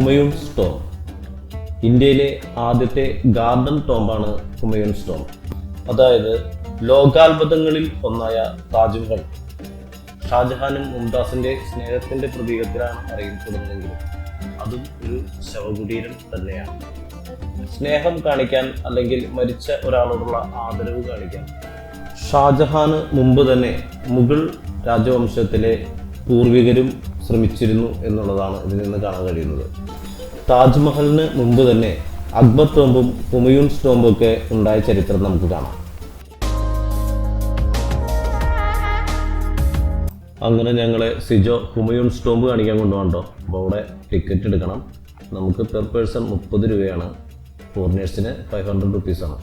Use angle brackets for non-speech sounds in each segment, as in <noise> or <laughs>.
ഹുമയൂൺസ് Tom ഇന്ത്യയിലെ ആദ്യത്തെ garden ടോംബാണ് ഹുമയൂൺസ് Tom അതായത് ലോകാത്ഭുതങ്ങളിൽ ഒന്നായ താജ്മഹൽ. ഷാജഹാനും മുംതാസിന്റെ സ്നേഹത്തിന്റെ പ്രതീകത്തിലാണ് അറിയപ്പെടുന്നതെങ്കിലും അതും ഒരു ശവകുടീരം തന്നെയാണ്. സ്നേഹം കാണിക്കാൻ അല്ലെങ്കിൽ മരിച്ച ഒരാളോടുള്ള ആദരവ് കാണിക്കാൻ. ഷാജഹാന് മുമ്പ് തന്നെ മുഗൾ രാജവംശത്തിലെ പൂർവികരും ശ്രമിച്ചിരുന്നു എന്നുള്ളതാണ് ഇതിൽ നിന്ന് കാണാൻ കഴിയുന്നത്. താജ്മഹലിന് മുമ്പ് തന്നെ അക്ബർ ടോംബും ഹുമയൂൺസ് ടോംബും ഒക്കെ ഉണ്ടായ ചരിത്രം നമുക്ക് കാണാം. അങ്ങനെ ഞങ്ങളെ സിജോ ഹുമയൂൺസ് ടോംബ് കാണിക്കാൻ കൊണ്ടുപോകണ്ടോ അപ്പോൾ അവിടെ ടിക്കറ്റ് എടുക്കണം. നമുക്ക് പെർ പേഴ്സൺ മുപ്പത് രൂപയാണ്. ഫോറിനേഴ്സിന് ഫൈവ് ഹൺഡ്രഡ് റുപ്പീസാണ്.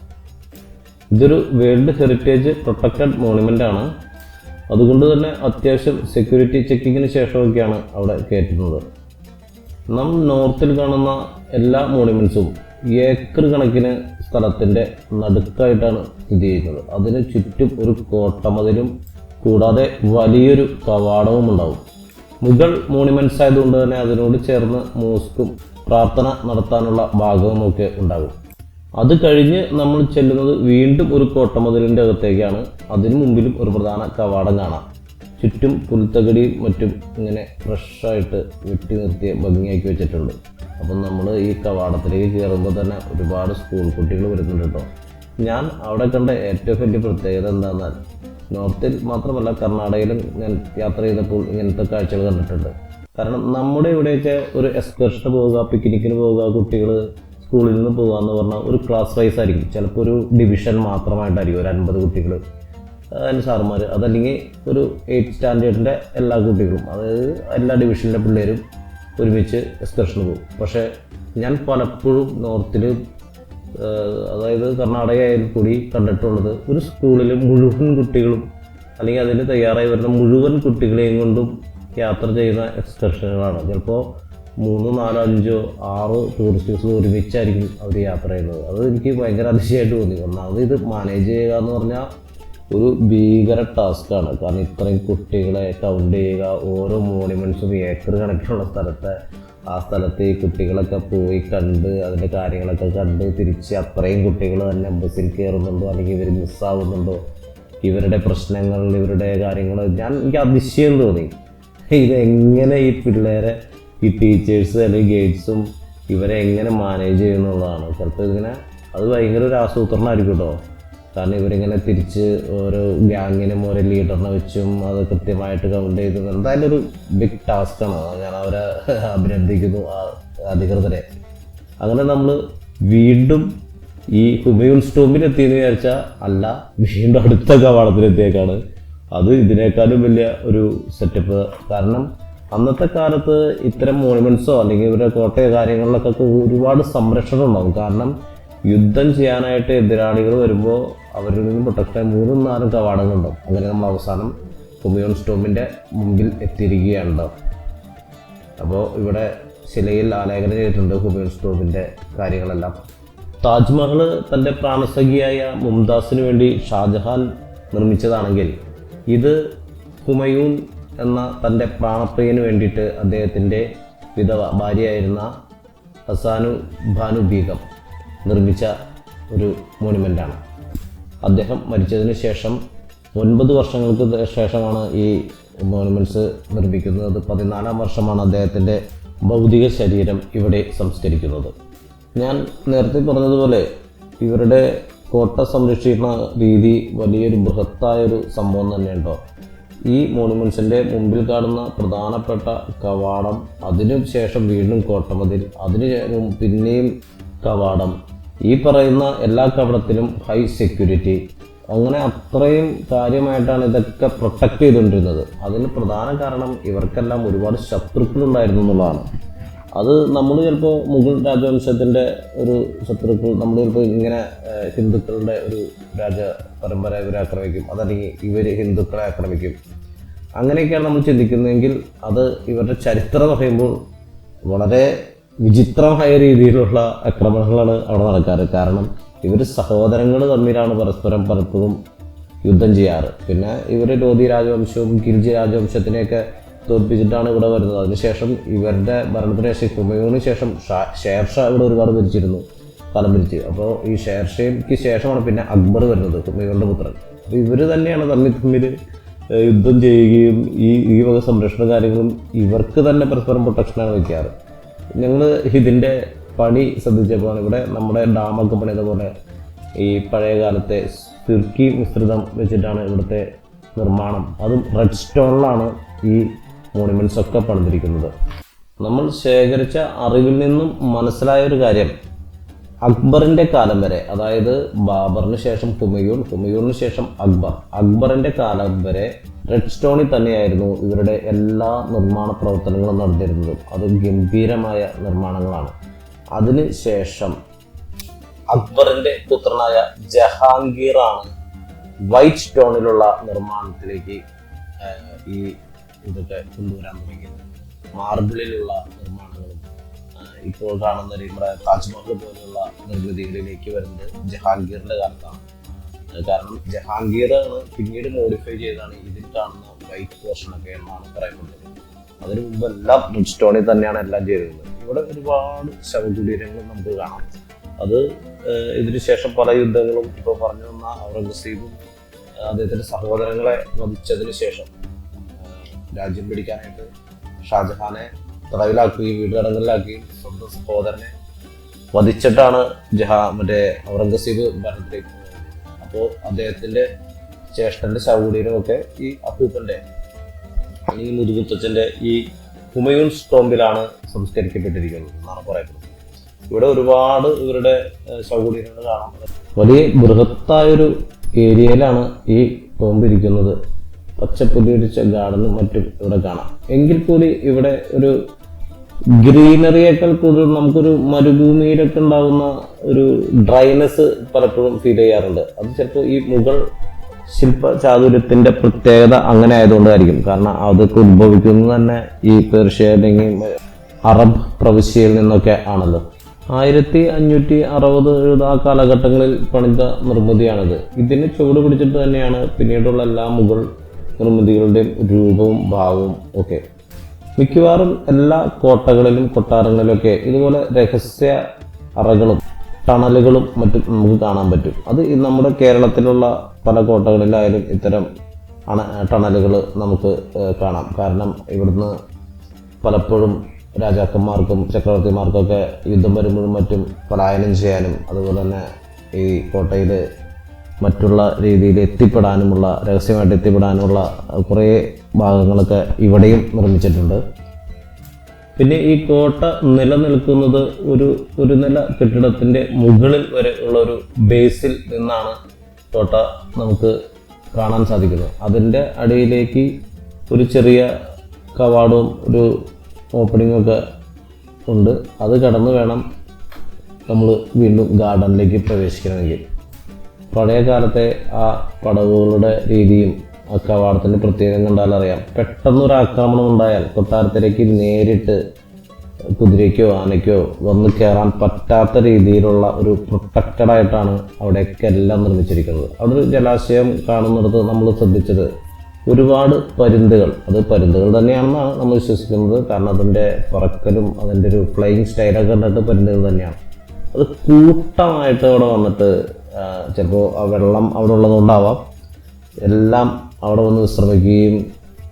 ഇതൊരു വേൾഡ് ഹെറിറ്റേജ് പ്രൊട്ടക്റ്റഡ് മോണുമെന്റ് ആണ്. അതുകൊണ്ട് തന്നെ അത്യാവശ്യം സെക്യൂരിറ്റി ചെക്കിങ്ങിന് ശേഷമൊക്കെയാണ് അവിടെ കയറ്റുന്നത്. നാം നോർത്തിൽ കാണുന്ന എല്ലാ മോണുമെൻസും ഏക്കർ കണക്കിന് സ്ഥലത്തിന്റെ നടുക്കായിട്ടാണ് സ്ഥിതി ചെയ്യുന്നത്. അതിന് ചുറ്റും ഒരു കോട്ടമതിലും കൂടാതെ വലിയൊരു കവാടവും ഉണ്ടാവും. മുഗൾ മോണുമെന്റ്സ് ആയതുകൊണ്ട് തന്നെ അതിനോട് ചേർന്ന് മോസ്കും പ്രാർത്ഥന നടത്താനുള്ള ഭാഗവും ഒക്കെ ഉണ്ടാകും. അത് കഴിഞ്ഞ് നമ്മൾ ചെല്ലുന്നത് വീണ്ടും ഒരു കോട്ടമതിലിന്റെ അകത്തേക്കാണ്. അതിനു മുമ്പിലും ഒരു പ്രധാന കവാടം കാണാം. ചുറ്റും പുൽത്തകടിയും മറ്റും ഇങ്ങനെ ഫ്രഷായിട്ട് വെട്ടി നിർത്തിയ ഭംഗിയാക്കി വെച്ചിട്ടുണ്ട്. അപ്പം നമ്മൾ ഈ കവാടത്തിലേക്ക് കയറുമ്പോൾ തന്നെ ഒരുപാട് സ്കൂൾ കുട്ടികൾ വരുന്നുണ്ട് കേട്ടോ. ഞാൻ അവിടെ കണ്ട ഏറ്റവും വലിയ പ്രത്യേകത എന്താണെന്നാൽ നോർത്തിൽ മാത്രമല്ല കർണാടകയിലും ഞാൻ യാത്ര ചെയ്തപ്പോൾ ഇങ്ങനത്തെ കാഴ്ചകൾ കണ്ടിട്ടുണ്ട്. കാരണം നമ്മുടെ ഇവിടെയൊക്കെ ഒരു എക്സ്കർഷന് പോവുക പിക്നിക്കിന് പോവുക കുട്ടികൾ സ്കൂളിൽ നിന്ന് പോകാമെന്ന് പറഞ്ഞാൽ ഒരു ക്ലാസ് വൈസ് ആയിരിക്കും. ചിലപ്പോൾ ഒരു ഡിവിഷൻ മാത്രമായിട്ടായിരിക്കും. ഒരു അൻപത് കുട്ടികൾ അതിന് സാറുമാർ അതല്ലെങ്കിൽ ഒരു എയ്റ്റ് സ്റ്റാൻഡേർഡിന്റെ എല്ലാ കുട്ടികളും അതായത് എല്ലാ ഡിവിഷനിലെ പിള്ളേരും ഒരുമിച്ച് എക്സ്കർഷന് പോകും. പക്ഷേ ഞാൻ പലപ്പോഴും നോർത്തിൽ അതായത് കർണാടകയിൽ കൂടി കണ്ടിട്ടുള്ളത് ഒരു സ്കൂളിൽ മുഴുവൻ കുട്ടികളും അല്ലെങ്കിൽ അതിന് തയ്യാറായി വരുന്ന മുഴുവൻ കുട്ടികളെയും കൊണ്ടും യാത്ര ചെയ്യുന്ന എക്സ്കർഷനുകളാണ് ചിലപ്പോൾ മൂന്നോ നാലോ അഞ്ചോ ആറ് ടൂറിസ്റ്റേഴ്സ് ഒരുമിച്ചായിരിക്കും അവർ യാത്ര ചെയ്യുന്നത്. അത് എനിക്ക് ഭയങ്കര അതിശയമായിട്ട് തോന്നി. ഒന്നാമത് ഇത് മാനേജ് ചെയ്യുക എന്ന് പറഞ്ഞാൽ ഒരു ഭീകര ടാസ്ക്കാണ് കാരണം ഇത്രയും കുട്ടികളെ കൗണ്ട് ചെയ്യുക ഓരോ മോണിമെന്റ്സും ഏക്കർ കണക്കിനുള്ള സ്ഥലത്തെ ആ സ്ഥലത്ത് ഈ കുട്ടികളൊക്കെ പോയി കണ്ട് അതിന്റെ കാര്യങ്ങളൊക്കെ കണ്ട് തിരിച്ച് അത്രയും കുട്ടികൾ തന്നെ ബസ്സിൽ കയറുന്നുണ്ടോ അല്ലെങ്കിൽ ഇവർ മിസ്സാവുന്നുണ്ടോ ഇവരുടെ പ്രശ്നങ്ങൾ ഇവരുടെ കാര്യങ്ങൾ ഞാൻ എനിക്ക് അതിശയം തോന്നി. ഇതെങ്ങനെ ഈ പിള്ളേരെ ഈ ടീച്ചേഴ്സ് അല്ലെങ്കിൽ ഗേറ്റ്സും ഇവരെ എങ്ങനെ മാനേജ് ചെയ്യുന്നുള്ളതാണ് ചിലപ്പോൾ ഇങ്ങനെ അത് ഭയങ്കര ഒരു ആസൂത്രണമായിരിക്കും കേട്ടോ കാരണം ഇവരിങ്ങനെ തിരിച്ച് ഓരോ ഗ്യാങ്ങിനും ഓരോ ലീഡറിനെ വെച്ചും അത് കൃത്യമായിട്ട് കൗണ്ട് ചെയ്ത് എന്തായാലും ഒരു ബിഗ് ടാസ്ക്കാണ് ഞാൻ അവരെ <laughs> അഭിനന്ദിക്കുന്നു അധികൃതരെ. അങ്ങനെ നമ്മൾ വീണ്ടും ഈ ഹുമയൂൺ സ്റ്റോമിൽ എത്തിയെന്ന് വിചാരിച്ചാൽ അല്ല വീണ്ടും അടുത്ത കവാടത്തിലെത്തിയേക്കാണ്. അത് ഇതിനേക്കാളും വലിയ ഒരു സെറ്റപ്പ് കാരണം അന്നത്തെ കാലത്ത് ഇത്തരം മോണുമെന്റ്സോ അല്ലെങ്കിൽ ഇവരുടെ കോട്ടയോ കാര്യങ്ങളിലൊക്കെ ഒരുപാട് സംരക്ഷണം ഉണ്ടാകും. കാരണം യുദ്ധം ചെയ്യാനായിട്ട് എതിരാളികൾ വരുമ്പോൾ അവരിൽ നിന്ന് പ്രൊട്ടക്റ്റ് മൂന്നും നാലും കവാടങ്ങളുണ്ടാവും അങ്ങനെ നമ്മൾ അവസാനം ഹുമിയോൺ സ്റ്റോമിന്റെ മുമ്പിൽ എത്തിയിരിക്കുകയാണ് അപ്പോൾ ഇവിടെ ശിലയിൽ ആലേഖനം ചെയ്തിട്ടുണ്ട് ഹുമയൂൺ സ്റ്റോമിന്റെ കാര്യങ്ങളെല്ലാം. താജ്മഹൽ തന്റെ പ്രാണസഖിയായ മുംതാസിന് വേണ്ടി ഷാജഹാൻ നിർമ്മിച്ചതാണെങ്കിൽ ഇത് ഹുമയൂൺ എന്ന തന്റെ പ്രാണപ്രിയന് വേണ്ടിയിട്ട് അദ്ദേഹത്തിന്റെ വിധവ ഭാര്യയായിരുന്ന ഹസാനു ഭാനു ബീഗം നിർമ്മിച്ച ഒരു മോണുമെന്റാണ് അദ്ദേഹം മരിച്ചതിന് ശേഷം ഒൻപത് വർഷങ്ങൾക്ക് ശേഷമാണ് ഈ മോണുമെന്റ്സ് നിർമ്മിക്കുന്നത്. പതിനാലാം വർഷമാണ് അദ്ദേഹത്തിന്റെ ഭൗതിക ശരീരം ഇവിടെ സംസ്കരിക്കുന്നത്. ഞാൻ നേരത്തെ പറഞ്ഞതുപോലെ ഇവരുടെ കോട്ട സംരക്ഷിക്കുന്ന രീതി വലിയൊരു ബൃഹത്തായൊരു സംഭവം തന്നെയുണ്ടോ? ഈ മോണുമെൻസിന്റെ മുമ്പിൽ കാണുന്ന പ്രധാനപ്പെട്ട കവാടം അതിനു ശേഷം വീണ്ടും കോട്ടമതിൽ അതിന് പിന്നെയും കവാടം. ഈ പറയുന്ന എല്ലാ കവടത്തിലും ഹൈ സെക്യൂരിറ്റി അങ്ങനെ അത്രയും കാര്യമായിട്ടാണ് ഇതൊക്കെ പ്രൊട്ടക്റ്റ് ചെയ്തുകൊണ്ടിരുന്നത്. അതിന് പ്രധാന കാരണം ഇവർക്കെല്ലാം ഒരുപാട് ശത്രുക്കളുണ്ടായിരുന്നു എന്നുള്ളതാണ്. അത് നമ്മൾ ചിലപ്പോൾ മുഗൾ രാജവംശത്തിന്റെ ഒരു ശത്രുക്കൾ നമ്മൾ ചിലപ്പോൾ ഇങ്ങനെ ഹിന്ദുക്കളുടെ ഒരു രാജ പരമ്പര ആക്രമിക്കും. അതല്ലെങ്കിൽ ഇവർ ഹിന്ദുക്കളെ ആക്രമിക്കും. അങ്ങനെയൊക്കെയാണ് നമ്മൾ ചിന്തിക്കുന്നതെങ്കിൽ അത് ഇവരുടെ ചരിത്രം പറയുമ്പോൾ വളരെ വിചിത്രമായ രീതിയിലുള്ള ആക്രമണങ്ങളാണ് അവിടെ നടക്കാറ്. കാരണം ഇവർ സഹോദരങ്ങൾ തമ്മിലാണ് പരസ്പരം പലപ്പോഴും യുദ്ധം ചെയ്യാറ്. പിന്നെ ഇവർ ലോധി രാജവംശവും ഗിൽജി രാജവംശത്തിനെയൊക്കെ തോൽപ്പിച്ചിട്ടാണ് ഇവിടെ വരുന്നത്. അതിനുശേഷം ഇവരുടെ ഭരണത്തിന് ശേഷം ഹുമയൂണിന് ശേഷം ഷാ- ഷേർഷാ ഇവിടെ ഒരുപാട് ഭരിച്ചിരുന്നു. കാലം ഭരിച്ച് അപ്പോൾ ഈ ഷേർഷയ്ക്ക് ശേഷമാണ് പിന്നെ അക്ബർ വരുന്നത് ഇവരുടെ പുത്രൻ. അപ്പോൾ ഇവർ തന്നെയാണ് തമ്മിൽ തമ്മിൽ യുദ്ധം ചെയ്യുകയും ഈ ഈ വക സംരക്ഷണ കാര്യങ്ങളും ഇവർക്ക് തന്നെ പരസ്പരം പ്രൊട്ടക്ഷനാണ് വയ്ക്കാറ്. ഞങ്ങൾ ഇതിന്റെ പണി ശ്രദ്ധിച്ചപ്പോൾ ഇവിടെ നമ്മുടെ ഡാമൊക്കെ പണിത പോലെ ഈ പഴയ കാലത്തെ തുർക്കി മിശ്രിതം വെച്ചിട്ടാണ് ഇവിടുത്തെ നിർമ്മാണം. അതും റെഡ് സ്റ്റോണിലാണ് ഈ മോണുമെന്റ്സ് ഒക്കെ പണിതിരിക്കുന്നത്. നമ്മൾ ശേഖരിച്ച അറിവിൽ നിന്നും മനസ്സിലായ ഒരു കാര്യം അക്ബറിന്റെ കാലം വരെ അതായത് ബാബറിന് ശേഷം ഹുമയൂൺ ഹുമയൂണിന് ശേഷം അക്ബർ. അക്ബറിന്റെ കാലം വരെ റെഡ് സ്റ്റോണിൽ തന്നെയായിരുന്നു ഇവരുടെ എല്ലാ നിർമ്മാണ പ്രവർത്തനങ്ങളും നടന്നിരുന്നത്. അത് ഗംഭീരമായ നിർമ്മാണങ്ങളാണ്. അതിന് ശേഷം അക്ബറിന്റെ പുത്രനായ ജഹാംഗീറാണ് വൈറ്റ് സ്റ്റോണിലുള്ള നിർമ്മാണത്തിലേക്ക് ഈ ഇതൊക്കെ കൊണ്ടുവരാൻ തുടങ്ങിയത്. മാർബിളിലുള്ള ഇപ്പോൾ കാണുന്ന നമ്മുടെ താജ്മഹൽ പോലെയുള്ള നിർമ്മിതികളിലേക്ക് വരുന്നത് ജഹാംഗീറിന്റെ കാലത്താണ്. കാരണം ജഹാംഗീറാണ് പിന്നീട് മോഡിഫൈ ചെയ്താണ് ഇതിൽ കാണുന്ന വൈറ്റ് പോർഷൻ ഒക്കെ എന്നാണ് പറയപ്പെടുന്നത് അതിനു മുമ്പ് എല്ലാം സ്റ്റോണിൽ തന്നെയാണ് എല്ലാം ചെയ്തിരുന്നത്. ഇവിടെ ഒരുപാട് ശവകുടീരങ്ങൾ നമുക്ക് കാണാം. അത് ഇതിനുശേഷം ഇതിനു ശേഷം പല യുദ്ധങ്ങളും ഇപ്പോൾ പറഞ്ഞു വന്ന ഔറംഗസീബും അദ്ദേഹത്തിന്റെ സഹോദരങ്ങളെ വധിച്ചതിന് ശേഷം രാജ്യം പിടിക്കാനായിട്ട് ഷാജഹാനെ തടവിലാക്കുകയും വീട്ടുകടങ്ങളിലാക്കുകയും സ്വന്തം സഹോദരനെ വധിച്ചിട്ടാണ് ജഹാ മറ്റേ ഔറംഗസീബ് ഭരണത്തിലേക്ക് അപ്പോൾ അദ്ദേഹത്തിന്റെ ജ്യേഷ്ഠന്റെ ശവകുടീരമൊക്കെ ഈ അപ്പൂപ്പന്റെ അല്ലെങ്കിൽ മുതുകുത്തച്ഛന്റെ ഈ ഹുമയൂൺ സ്റ്റോമ്പിലാണ് സംസ്കരിക്കപ്പെട്ടിരിക്കുന്നത് എന്നാണ് പറയപ്പെടുന്നത്. ഇവിടെ ഒരുപാട് ഇവരുടെ ശവകുടീരങ്ങൾ കാണാം വലിയ ബൃഹത്തായൊരു ഏരിയയിലാണ് ഈ ടോംബ് ഇരിക്കുന്നത് പച്ചപ്പുല്ലിരിച്ച ഗാർഡനും മറ്റും ഇവിടെ കാണാം. എങ്കിൽ കൂടി ഇവിടെ ഒരു ഗ്രീനറിയേക്കാൾ കൂടുതൽ നമുക്കൊരു മരുഭൂമിയിലൊക്കെ ഉണ്ടാകുന്ന ഒരു ഡ്രൈനെസ് പലപ്പോഴും ഫീൽ ചെയ്യാറുണ്ട്. അത് ചിലപ്പോൾ ഈ മുഗൾ ശില്പ ചാതുര്യത്തിന്റെ പ്രത്യേകത അങ്ങനെ ആയതുകൊണ്ടായിരിക്കും. കാരണം അതൊക്കെ ഉത്ഭവിക്കുന്നത് തന്നെ ഈ പേർഷ്യ അല്ലെങ്കിൽ അറബ് പ്രവിശ്യയിൽ നിന്നൊക്കെ ആണല്ലോ. ആയിരത്തി അഞ്ഞൂറ്റി അറുപത് എഴുപത് ആ കാലഘട്ടങ്ങളിൽ പണിത നിർമ്മിതിയാണിത്. ഇതിന് ചുവട് പിടിച്ചിട്ട് തന്നെയാണ് പിന്നീടുള്ള എല്ലാ മുഗൾ നിർമ്മിതികളുടെയും രൂപവും ഭാവവും ഒക്കെ. മിക്കവാറും എല്ലാ കോട്ടകളിലും കൊട്ടാരങ്ങളിലൊക്കെ ഇതുപോലെ രഹസ്യ അറകളും ടണലുകളും മറ്റും നമുക്ക് കാണാൻ പറ്റും. അത് നമ്മുടെ കേരളത്തിലുള്ള പല കോട്ടകളിലായാലും ഇത്തരം അണ ടണലുകൾ നമുക്ക് കാണാം. കാരണം ഇവിടുന്ന് പലപ്പോഴും രാജാക്കന്മാർക്കും ചക്രവർത്തിമാർക്കൊക്കെ യുദ്ധം വരുമ്പോഴും മറ്റും പലായനം ചെയ്യാനും അതുപോലെ തന്നെ ഈ കോട്ടയിൽ മറ്റുള്ള രീതിയിൽ എത്തിപ്പെടാനുമുള്ള രഹസ്യമായിട്ട് എത്തിപ്പെടാനുമുള്ള കുറേ ഭാഗങ്ങളൊക്കെ ഇവിടെയും നിർമ്മിച്ചിട്ടുണ്ട്. പിന്നെ ഈ കോട്ട നിലനിൽക്കുന്നത് ഒരു ഒരു നില കെട്ടിടത്തിന്റെ മുകളിൽ വരെ ഉള്ള ഒരു ബേസിൽ നിന്നാണ് കോട്ട നമുക്ക് കാണാൻ സാധിക്കുന്നത്. അതിന്റെ അടിയിലേക്ക് ഒരു ചെറിയ കവാടവും ഒരു ഓപ്പണിംഗും ഒക്കെ ഉണ്ട്. അത് കടന്നു വേണം നമ്മൾ വീണ്ടും ഗാർഡനിലേക്ക് പ്രവേശിക്കണമെങ്കിൽ. പഴയ കാലത്തെ ആ പടവുകളുടെ രീതിയും ആ കവാടത്തിന്റെ പ്രത്യേകം കണ്ടാൽ അറിയാം. ആക്രമണം ഉണ്ടായാൽ കൊട്ടാരത്തിലേക്ക് നേരിട്ട് കുതിരയ്ക്കോ ആനയ്ക്കോ വന്ന് കയറാൻ പറ്റാത്ത രീതിയിലുള്ള ഒരു പ്രൊട്ടക്റ്റഡായിട്ടാണ് അവിടെയൊക്കെ എല്ലാം നിർമ്മിച്ചിരിക്കുന്നത്. അവിടെ ഒരു ജലാശയം കാണുന്നിടത്ത് നമ്മൾ ശ്രദ്ധിച്ചത് ഒരുപാട് പരുന്തുകൾ. അത് പരുന്തുകൾ തന്നെയാണെന്നാണ് നമ്മൾ വിശ്വസിക്കുന്നത്. കാരണം അതിന്റെ പറക്കലും അതിന്റെ ഒരു ഫ്ലൈയിങ് സ്റ്റൈലൊക്കെ കണ്ടിട്ട് പരുന്തുകൾ തന്നെയാണ്. അത് കൂട്ടമായിട്ട് അവിടെ വന്നിട്ട് ചിലപ്പോൾ വെള്ളം അവിടെ ഉള്ളതുകൊണ്ടാവാം എല്ലാം അവിടെ വന്ന് വിശ്രമിക്കുകയും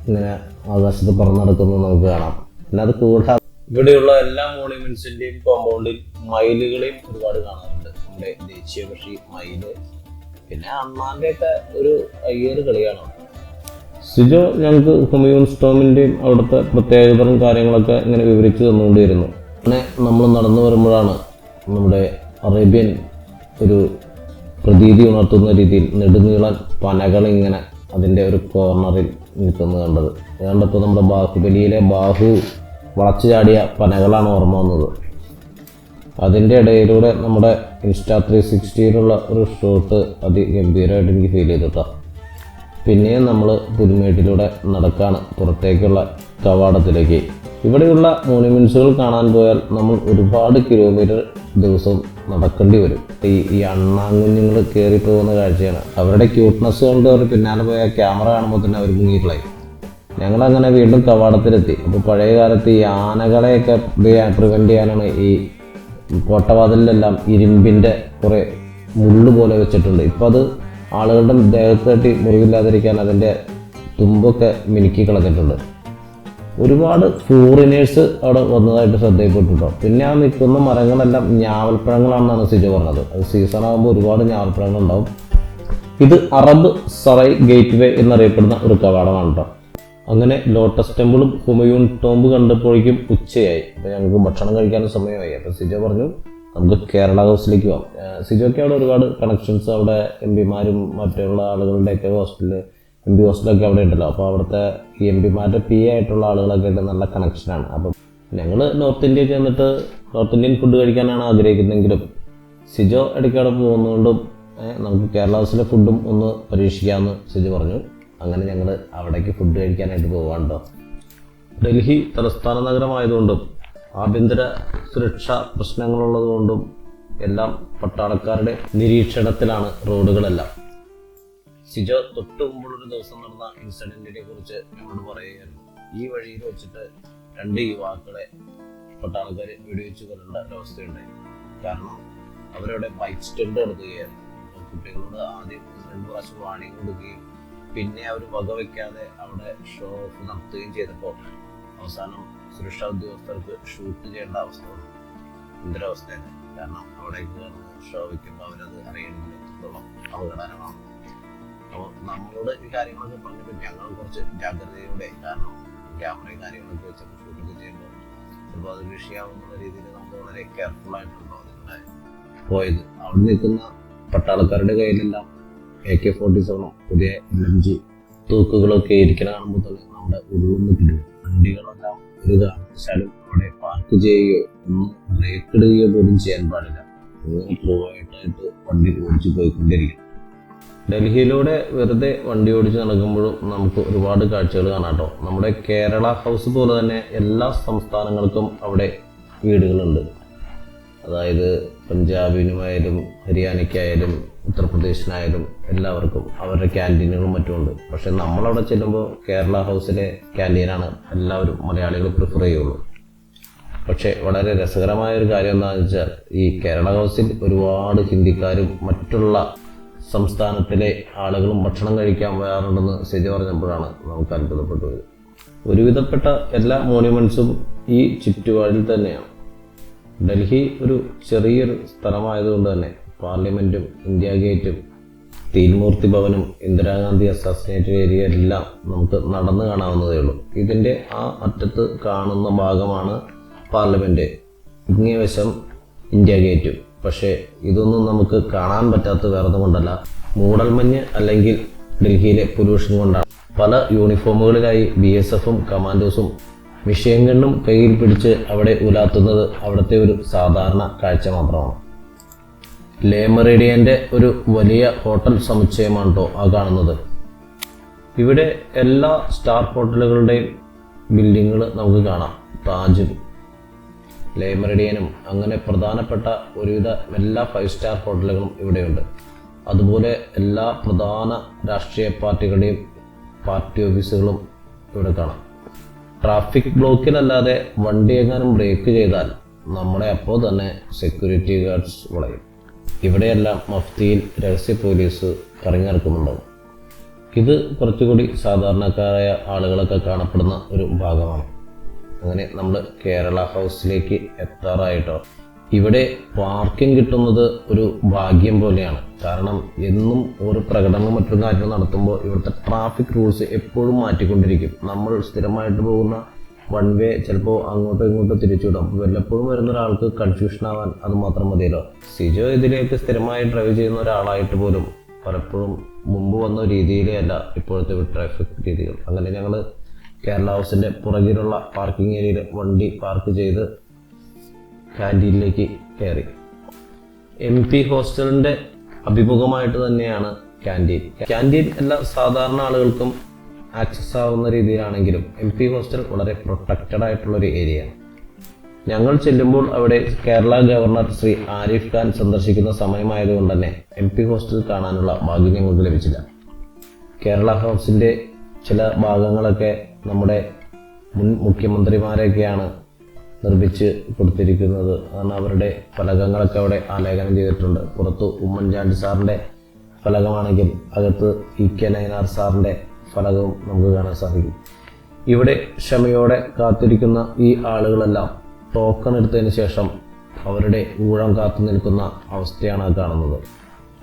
ഇങ്ങനെ ആകാശത്ത് പറന്ന് നടക്കുന്നത് നമുക്ക് കാണാം. പിന്നെ അത് കൂടാതെ ഇവിടെയുള്ള എല്ലാ മോണിമെന്റ്സിന്റെയും കോമ്പൗണ്ടിൽ മയിലുകളെയും ഒരുപാട് കാണാറുണ്ട്. നമ്മുടെ ദേശീയ പക്ഷി മയിൽ. പിന്നെ അമ്മാന്റെ ഒക്കെ ഒരു അയ്യേറ് കളിയാണ്. സിജോ ഞങ്ങൾക്ക് ഹുമയൂൺ സ്റ്റോമിന്റെയും അവിടുത്തെ പ്രത്യേകതരം കാര്യങ്ങളൊക്കെ ഇങ്ങനെ വിവരിച്ചു തന്നുകൊണ്ടിരുന്നു. പിന്നെ നമ്മൾ നടന്നു വരുമ്പോഴാണ് നമ്മുടെ അറേബ്യൻ ഒരു പ്രതീതി ഉണർത്തുന്ന രീതിയിൽ നെടുനീളൻ പനകൾ ഇങ്ങനെ അതിന്റെ ഒരു കോർണറിൽ നിൽക്കുന്നത് കണ്ടത്. കണ്ടപ്പോൾ നമ്മുടെ ബാഹുബലിയിലെ ബാഹു വളച്ചു ചാടിയ പനകളാണ് ഓർമ്മ വന്നത്. അതിന്റെ ഇടയിലൂടെ നമ്മുടെ ഇൻസ്റ്റാ ത്രീ സിക്സ്റ്റിയിലുള്ള ഒരു ഷോട്ട് അതിഗംഭീരമായിട്ട് എനിക്ക് ഫീൽ ചെയ്തിട്ടാ. പിന്നെയും നമ്മൾ പുൽമേട്ടിലൂടെ നടക്കാണ് പുറത്തേക്കുള്ള കവാടത്തിലേക്ക്. ഇവിടെയുള്ള മോണുമെന്റ്സുകൾ കാണാൻ പോയാൽ നമ്മൾ ഒരുപാട് കിലോമീറ്റർ ദിവസം നടക്കേണ്ടി വരും. ഈ ഈ അണ്ണാങ്കുഞ്ഞുങ്ങൾ കയറി പോകുന്ന കാഴ്ചയാണ്. അവരുടെ ക്യൂട്ട്നെസ് കൊണ്ട് അവർ പിന്നാലെ പോയ ക്യാമറ കാണുമ്പോൾ തന്നെ അവർ മുങ്ങിക്കളയും ഞങ്ങളങ്ങനെ വീണ്ടും കവാടത്തിലെത്തി. അപ്പോൾ പഴയ കാലത്ത് ഈ ആനകളെയൊക്കെ പ്രിവെന്റ് ചെയ്യാനാണ് ഈ കോട്ടവാതിലെല്ലാം ഇരുമ്പിന്റെ കുറേ മുള്ളു പോലെ വെച്ചിട്ടുണ്ട്. ഇപ്പോൾ അത് ആളുകളുടെ ദേഹത്ത് തട്ടി മുറിവില്ലാതിരിക്കാൻ അതിന്റെ തുമ്പൊക്കെ മിനുക്കി കളഞ്ഞിട്ടുണ്ട്. ഒരുപാട് ഫോറിനേഴ്സ് അവിടെ വന്നതായിട്ട് ശ്രദ്ധയിൽപ്പെട്ടിട്ടോ പിന്നെ ആ നിൽക്കുന്ന മരങ്ങളെല്ലാം ഞാവൽപ്പഴങ്ങളാണെന്നാണ് സിജു പറഞ്ഞത്. അത് സീസൺ ആകുമ്പോൾ ഒരുപാട് ഞാവൽപ്പഴങ്ങൾ ഉണ്ടാവും. ഇത് അറബ് സറൈ ഗേറ്റ് വേ എന്നറിയപ്പെടുന്ന ഒരു കവാടമാണ് കേട്ടോ. അങ്ങനെ ലോട്ടസ് ടെമ്പിളും ഹുമയൂൺ ടോംബ് കണ്ടപ്പോഴേക്കും ഉച്ചയായി. അപ്പോൾ ഞങ്ങൾക്ക് ഭക്ഷണം കഴിക്കാനും സമയമായി. അപ്പോൾ സിജോ പറഞ്ഞു നമുക്ക് കേരള ഹൗസിലേക്ക് പോകാം സിജോക്ക് അവിടെ ഒരുപാട് കണക്ഷൻസ് അവിടെ എം പിമാരും മറ്റുള്ള ആളുകളുടെയൊക്കെ ഹോസ്റ്റലിൽ എം പി ഹോസ്റ്റലൊക്കെ അവിടെ ഉണ്ടല്ലോ. അപ്പോൾ അവിടുത്തെ ഈ എം പിമാരുടെ പി ആയിട്ടുള്ള ആളുകളൊക്കെ ആയിട്ട് നല്ല കണക്ഷനാണ് അപ്പം ഞങ്ങൾ നോർത്ത് ഇന്ത്യയ്ക്ക് ചെന്നിട്ട് നോർത്ത് ഇന്ത്യൻ ഫുഡ് കഴിക്കാനാണ് ആഗ്രഹിക്കുന്നതെങ്കിലും സിജോ ഇടയ്ക്കവിടെ പോകുന്നതുകൊണ്ടും നമുക്ക് കേരള ഹൗസിലെ ഫുഡും ഒന്ന് പരീക്ഷിക്കാമെന്ന് സിജോ പറഞ്ഞു. അങ്ങനെ ഞങ്ങൾ അവിടേക്ക് ഫുഡ് കഴിക്കാനായിട്ട് പോകാണ്ടോ ഡൽഹി തലസ്ഥാന നഗരമായതുകൊണ്ടും ആഭ്യന്തര സുരക്ഷാ പ്രശ്നങ്ങളുള്ളതുകൊണ്ടും എല്ലാം പട്ടാളക്കാരുടെ നിരീക്ഷണത്തിലാണ് റോഡുകളെല്ലാം. സിജോ തൊട്ട് മുമ്പുള്ളൊരു ദിവസം നടന്ന ഇൻസിഡന്റിനെ കുറിച്ച് ഞങ്ങളോട് പറയുകയായിരുന്നു. ഈ വഴിയിൽ വെച്ചിട്ട് രണ്ട് യുവാക്കളെ പട്ടാളക്കാർ വെടിവെച്ച് കൊല്ലേണ്ട ഒരവസ്ഥയുണ്ടായി. കാരണം അവരവിടെ ബൈക്ക് സ്റ്റെൻഡ് നടത്തുകയായിരുന്നു. കുട്ടികളോട് ആദ്യം രണ്ട് പ്രാവശ്യം വാണിംഗ് കൊടുക്കുകയും പിന്നെ അവർ വകവയ്ക്കാതെ അവിടെ ഷോ ഓഫ് നടത്തുകയും ചെയ്തപ്പോൾ അവസാനം സുരക്ഷാ ഉദ്യോഗസ്ഥർക്ക് ഷൂട്ട് ചെയ്യേണ്ട അവസ്ഥ വന്നു. എന്തൊരവസ്ഥയാണ് കാരണം അവിടേക്ക് ഷോ വയ്ക്കുമ്പോൾ അവരത് അറിയണമെങ്കിൽ എത്രത്തോളം അപകടകരമാണ് അപ്പോൾ നമ്മളോട് ഈ കാര്യങ്ങളൊക്കെ പറഞ്ഞപ്പോൾ ഞങ്ങൾ കുറച്ച് ജാഗ്രതയോടെ കാരണം ക്യാമറയും കാര്യങ്ങളൊക്കെ വെച്ച് ഷൂട്ടൊക്കെ ചെയ്യുമ്പോൾ ചിലപ്പോൾ അത് വിഷയാവുന്ന രീതിയിൽ നമ്മൾ വളരെ കെയർഫുൾ ആയിട്ടുണ്ടോ അതിന്റെ പോയത്? അവിടെ നിൽക്കുന്ന പട്ടാളക്കാരുടെ കയ്യിലെല്ലാം എ കെ ഫോർട്ടി സെവനോ പുതിയ ജി തൂക്കുകളൊക്കെ ഇരിക്കണ കാണുമ്പോൾ തന്നെ നമ്മുടെ ഉള്ളിൽ കിട്ടും വണ്ടികളെല്ലാം ഒരു കാരണവശാലും അവിടെ പാർക്ക് ചെയ്യുകയോ ഒന്ന് ബ്രേക്ക് ഇടുകയോ പോലും ചെയ്യാൻ പാടില്ല. പ്രൂവായിട്ടായിട്ട് വണ്ടി ഓടിച്ചു പോയിക്കൊണ്ടിരിക്കും. ഡൽഹിയിലൂടെ വെറുതെ വണ്ടി ഓടിച്ച് നടക്കുമ്പോഴും നമുക്ക് ഒരുപാട് കാഴ്ചകൾ കാണാം കേട്ടോ. നമ്മുടെ കേരള ഹൗസ് പോലെ തന്നെ എല്ലാ സംസ്ഥാനങ്ങൾക്കും അവിടെ വീടുകളുണ്ട്. അതായത് പഞ്ചാബിനുമായാലും ഹരിയാനയ്ക്കായാലും ഉത്തർപ്രദേശിനായാലും എല്ലാവർക്കും അവരുടെ ക്യാന്റീനുകളും മറ്റുമുണ്ട്. പക്ഷെ നമ്മളവിടെ ചെല്ലുമ്പോൾ കേരള ഹൗസിലെ ക്യാന്റീനാണ് എല്ലാവരും മലയാളികൾ പ്രിഫർ ചെയ്യുള്ളൂ. പക്ഷേ വളരെ രസകരമായ ഒരു കാര്യം എന്താണെന്ന് വെച്ചാൽ ഈ കേരള ഹൗസിൽ ഒരുപാട് ഹിന്ദിക്കാരും മറ്റുള്ള സംസ്ഥാനത്തിലെ ആളുകളും ഭക്ഷണം കഴിക്കാൻ വരാറുണ്ടെന്ന് ശരി പറഞ്ഞപ്പോഴാണ് നമുക്ക് അത്ഭുതപ്പെട്ടത്. ഒരുവിധപ്പെട്ട എല്ലാ മോണ്യുമെൻസും ഈ ചുറ്റുപാടിൽ തന്നെയാണ്. ഡൽഹി ഒരു ചെറിയൊരു സ്ഥലമായതുകൊണ്ട് തന്നെ പാർലമെന്റും ഇന്ത്യ ഗേറ്റും തീൻമൂർത്തി ഭവനും ഇന്ദിരാഗാന്ധി അസാസിനേറ്റഡ് ഏരിയ എല്ലാം നമുക്ക് നടന്നു കാണാവുന്നതേ ഉള്ളൂ. ഇതിന്റെ ആ അറ്റത്ത് കാണുന്ന ഭാഗമാണ് പാർലമെന്റ് ഇങ്ങേ വശം ഇന്ത്യ ഗേറ്റും. പക്ഷേ ഇതൊന്നും നമുക്ക് കാണാൻ പറ്റാത്ത വേറെ കൊണ്ടല്ല. മൂടൽമഞ്ഞ് അല്ലെങ്കിൽ ഡൽഹിയിലെ പൊല്യൂഷൻ കൊണ്ടാണ്. പല യൂണിഫോമുകളിലായി ബി എസ് എഫും കമാൻഡോസും മിഷീൻ കണ്ണും കയ്യിൽ പിടിച്ച് അവിടെ ഉലാത്തുന്നത് അവിടുത്തെ ഒരു സാധാരണ കാഴ്ച മാത്രമാണ്. ലേ ഒരു വലിയ ഹോട്ടൽ സമുച്ചയമാണ് ആ കാണുന്നത്. ഇവിടെ എല്ലാ സ്റ്റാർ ഹോട്ടലുകളുടെയും ബിൽഡിങ്ങുകൾ നമുക്ക് കാണാം. താജും ലേ മെറിഡിയനും അങ്ങനെ പ്രധാനപ്പെട്ട ഒരുവിധ എല്ലാ ഫൈവ് സ്റ്റാർ ഹോട്ടലുകളും ഇവിടെയുണ്ട്. അതുപോലെ എല്ലാ പ്രധാന രാഷ്ട്രീയ പാർട്ടികളുടെയും പാർട്ടി ഓഫീസുകളും ഇവിടെ കാണാം. ട്രാഫിക് ബ്ലോക്കിലല്ലാതെ വണ്ടി എങ്ങാനും ബ്രേക്ക് ചെയ്താൽ നമ്മളെ അപ്പോൾ തന്നെ സെക്യൂരിറ്റി ഗാർഡ്സ് വളയും. ഇവിടെയെല്ലാം മഫ്തിയിൽ രഹസ്യ പോലീസ് കറങ്ങിറക്കുന്നുണ്ടാവും ഇത് കുറച്ചുകൂടി സാധാരണക്കാരായ ആളുകളൊക്കെ കാണപ്പെടുന്ന ഒരു ഭാഗമാണ്. അങ്ങനെ നമ്മൾ കേരള ഹൗസിലേക്ക് എത്താറായിട്ടോ. ഇവിടെ പാർക്കിംഗ് കിട്ടുന്നത് ഒരു ഭാഗ്യം പോലെയാണ്. കാരണം എന്നും ഒരു പ്രകടനം മറ്റൊരു കാര്യം നടത്തുമ്പോൾ ഇവിടുത്തെ ട്രാഫിക് റൂൾസ് എപ്പോഴും മാറ്റിക്കൊണ്ടിരിക്കും. നമ്മൾ സ്ഥിരമായിട്ട് പോകുന്ന വൺ വേ ചിലപ്പോൾ അങ്ങോട്ടും ഇങ്ങോട്ടും തിരിച്ചുവിടും. വല്ലപ്പോഴും വരുന്ന ഒരാൾക്ക് കൺഫ്യൂഷൻ ആവാൻ അത് മാത്രം മതിയല്ലോ. സിജോ ഇതിലേക്ക് സ്ഥിരമായി ഡ്രൈവ് ചെയ്യുന്ന ഒരാളായിട്ട് പോലും പലപ്പോഴും മുമ്പ് വന്ന രീതിയിലേ അല്ല ഇപ്പോഴത്തെ ട്രാഫിക് രീതികൾ. അങ്ങനെ ഞങ്ങൾ കേരള ഹൗസിന്റെ പുറകിലുള്ള പാർക്കിംഗ് ഏരിയയിൽ വണ്ടി പാർക്ക് ചെയ്ത് ക്യാന്റീനിലേക്ക് കയറി. എം പി ഹോസ്റ്റലിന്റെ അഭിമുഖമായിട്ട് തന്നെയാണ് ക്യാന്റീൻ ക്യാന്റീൻ എല്ലാ സാധാരണ ആളുകൾക്കും ആക്സസ് ആവുന്ന രീതിയിലാണെങ്കിലും എം പി ഹോസ്റ്റൽ വളരെ പ്രൊട്ടക്റ്റഡ് ആയിട്ടുള്ളൊരു ഏരിയ ഞങ്ങൾ ചെല്ലുമ്പോൾ അവിടെ കേരള ഗവർണർ ശ്രീ ആരിഫ് ഖാൻ സന്ദർശിക്കുന്ന സമയമായതുകൊണ്ട് തന്നെ എം പി ഹോസ്റ്റൽ കാണാനുള്ള ഭാഗ്യം ഞങ്ങൾക്ക് ലഭിച്ചില്ല. കേരള ഹൗസിന്റെ ചില ഭാഗങ്ങളൊക്കെ നമ്മുടെ മുൻ മുഖ്യമന്ത്രിമാരെയൊക്കെയാണ് നിർമ്മിച്ച് കൊടുത്തിരിക്കുന്നത്. കാരണം അവരുടെ ഫലകങ്ങളൊക്കെ അവിടെ ആലേഖനം ചെയ്തിട്ടുണ്ട്. പുറത്ത് ഉമ്മൻചാണ്ടി സാറിന്റെ ഫലകമാണെങ്കിൽ അകത്ത് ഇ കെ നയനാർ സാറിന്റെ ഫലകവും നമുക്ക് കാണാൻ സാധിക്കും. ഇവിടെ ക്ഷമയോടെ കാത്തിരിക്കുന്ന ഈ ആളുകളെല്ലാം ടോക്കൺ എടുത്തതിന് ശേഷം അവരുടെ ഊഴം കാത്തു നിൽക്കുന്ന അവസ്ഥയാണ് കാണുന്നത്.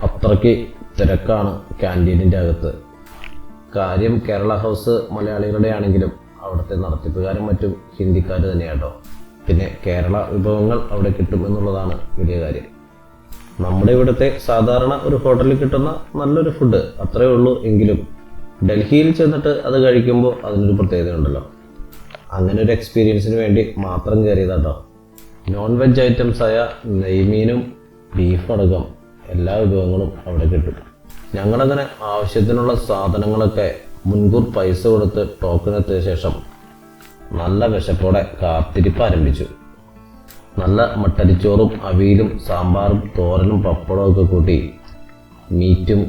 അത്രയ്ക്ക് തിരക്കാണ് ക്യാന്റീനിന്റെ അകത്ത്. കാര്യം കേരള ഹൗസ് മലയാളികളുടെ ആണെങ്കിലും അവിടുത്തെ നടത്തിപ്പുകാരും മറ്റും ഹിന്ദിക്കാർ തന്നെയാട്ടോ. പിന്നെ കേരള വിഭവങ്ങൾ അവിടെ കിട്ടും എന്നുള്ളതാണ് വലിയ കാര്യം. നമ്മുടെ ഇവിടുത്തെ സാധാരണ ഒരു ഹോട്ടലിൽ കിട്ടുന്ന നല്ലൊരു ഫുഡ് അത്രേ ഉള്ളൂ എങ്കിലും ഡൽഹിയിൽ ചെന്നിട്ട് അത് കഴിക്കുമ്പോൾ അതിനൊരു പ്രത്യേകത ഉണ്ടല്ലോ. അങ്ങനെ ഒരു എക്സ്പീരിയൻസിന് വേണ്ടി മാത്രം കയറിയതാട്ടോ നോൺ വെജ് ഐറ്റംസ് ആയ നെയ്മീനും ബീഫ് അടക്കം എല്ലാ വിഭവങ്ങളും അവിടെ കിട്ടും. ഞങ്ങളങ്ങനെ ആവശ്യത്തിനുള്ള സാധനങ്ങളൊക്കെ മുൻകൂർ പൈസ കൊടുത്ത് ടോക്കൺ എത്തിയ ശേഷം നല്ല വിശപ്പോടെ കാത്തിരിപ്പ് ആരംഭിച്ചു. നല്ല മട്ടരിച്ചോറും അവിയലും സാമ്പാറും തോരനും പപ്പടവും ഒക്കെ കൂട്ടി മീറ്റും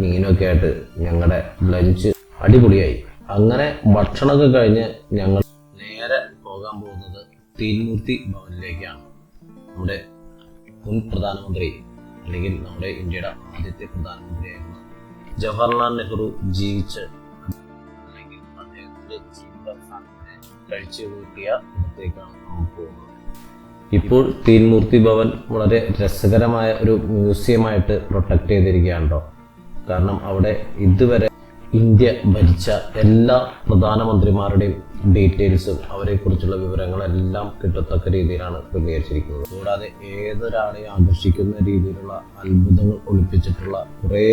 മീനൊക്കെ ആയിട്ട് ഞങ്ങളുടെ ലഞ്ച് അടിപൊളിയായി. അങ്ങനെ ഭക്ഷണമൊക്കെ കഴിഞ്ഞ് ഞങ്ങൾ നേരെ പോകാൻ പോകുന്നത് തീൻമൂർത്തി ഭവനിലേക്കാണ്. നമ്മുടെ മുൻ പ്രധാനമന്ത്രി അല്ലെങ്കിൽ നമ്മുടെ ഇന്ത്യയുടെ ആദ്യത്തെ പ്രധാനമന്ത്രിയായിരുന്ന ജവഹർലാൽ നെഹ്റു ജീവിച്ച് അല്ലെങ്കിൽ അദ്ദേഹത്തിന്റെ ജീവിതാവസാനത്തെ കഴിച്ചു കൂട്ടിയ ഇടത്തേക്കാണ് നമ്മൾ പോകുന്നത്. ഇപ്പോൾ തീൻമൂർത്തി ഭവൻ വളരെ രസകരമായ ഒരു മ്യൂസിയമായിട്ട് പ്രൊട്ടക്ട് ചെയ്തിരിക്കുകയാണ് കേട്ടോ. കാരണം അവിടെ ഇതുവരെ ഇന്ത്യ ഭരിച്ച എല്ലാ പ്രധാനമന്ത്രിമാരുടെയും ഡീറ്റെയിൽസും അവരെക്കുറിച്ചുള്ള വിവരങ്ങളെല്ലാം കിട്ടത്തക്ക രീതിയിലാണ് ക്രമീകരിച്ചിരിക്കുന്നത്. കൂടാതെ ഏതൊരാളെ ആകർഷിക്കുന്ന രീതിയിലുള്ള അത്ഭുതങ്ങൾ ഒളിപ്പിച്ചിട്ടുള്ള കുറേ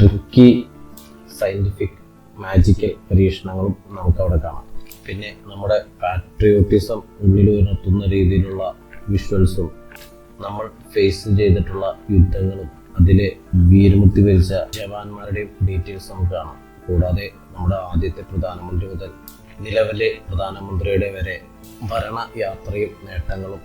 ട്രിക്കി സയന്റിഫിക് മാജിക്കൽ പരീക്ഷണങ്ങളും നമുക്ക് അവിടെ കാണാം. പിന്നെ നമ്മുടെ പാട്രിയോട്ടിസം ഉള്ളിൽ ഉയർത്തുന്ന രീതിയിലുള്ള വിഷ്വൽസും നമ്മൾ ഫേസ് ചെയ്തിട്ടുള്ള യുദ്ധങ്ങളും അതിലെ വീരമുക്തി വരിച്ച ജവാന്മാരുടെയും ഡീറ്റെയിൽസ് നമുക്ക് കാണാം. കൂടാതെ നമ്മുടെ ആദ്യത്തെ പ്രധാനമന്ത്രി മുതൽ നിലവിലെ പ്രധാനമന്ത്രിയുടെ വരെ ഭരണയാത്രയും നേട്ടങ്ങളും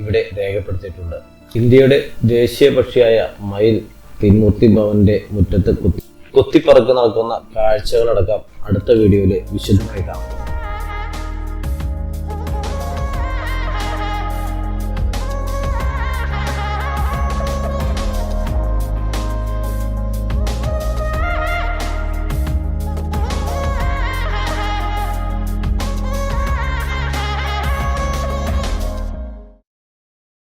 ഇവിടെ രേഖപ്പെടുത്തിയിട്ടുണ്ട്. ഇന്ത്യയുടെ ദേശീയ പക്ഷിയായ മയിൽ പിൻമൂർത്തി ഭവന്റെ മുറ്റത്ത് കൊത്തി കുത്തിപ്പറക്ക് നടക്കുന്ന കാഴ്ചകളടക്കം അടുത്ത വീഡിയോയിൽ വിശദമായി കാണാം.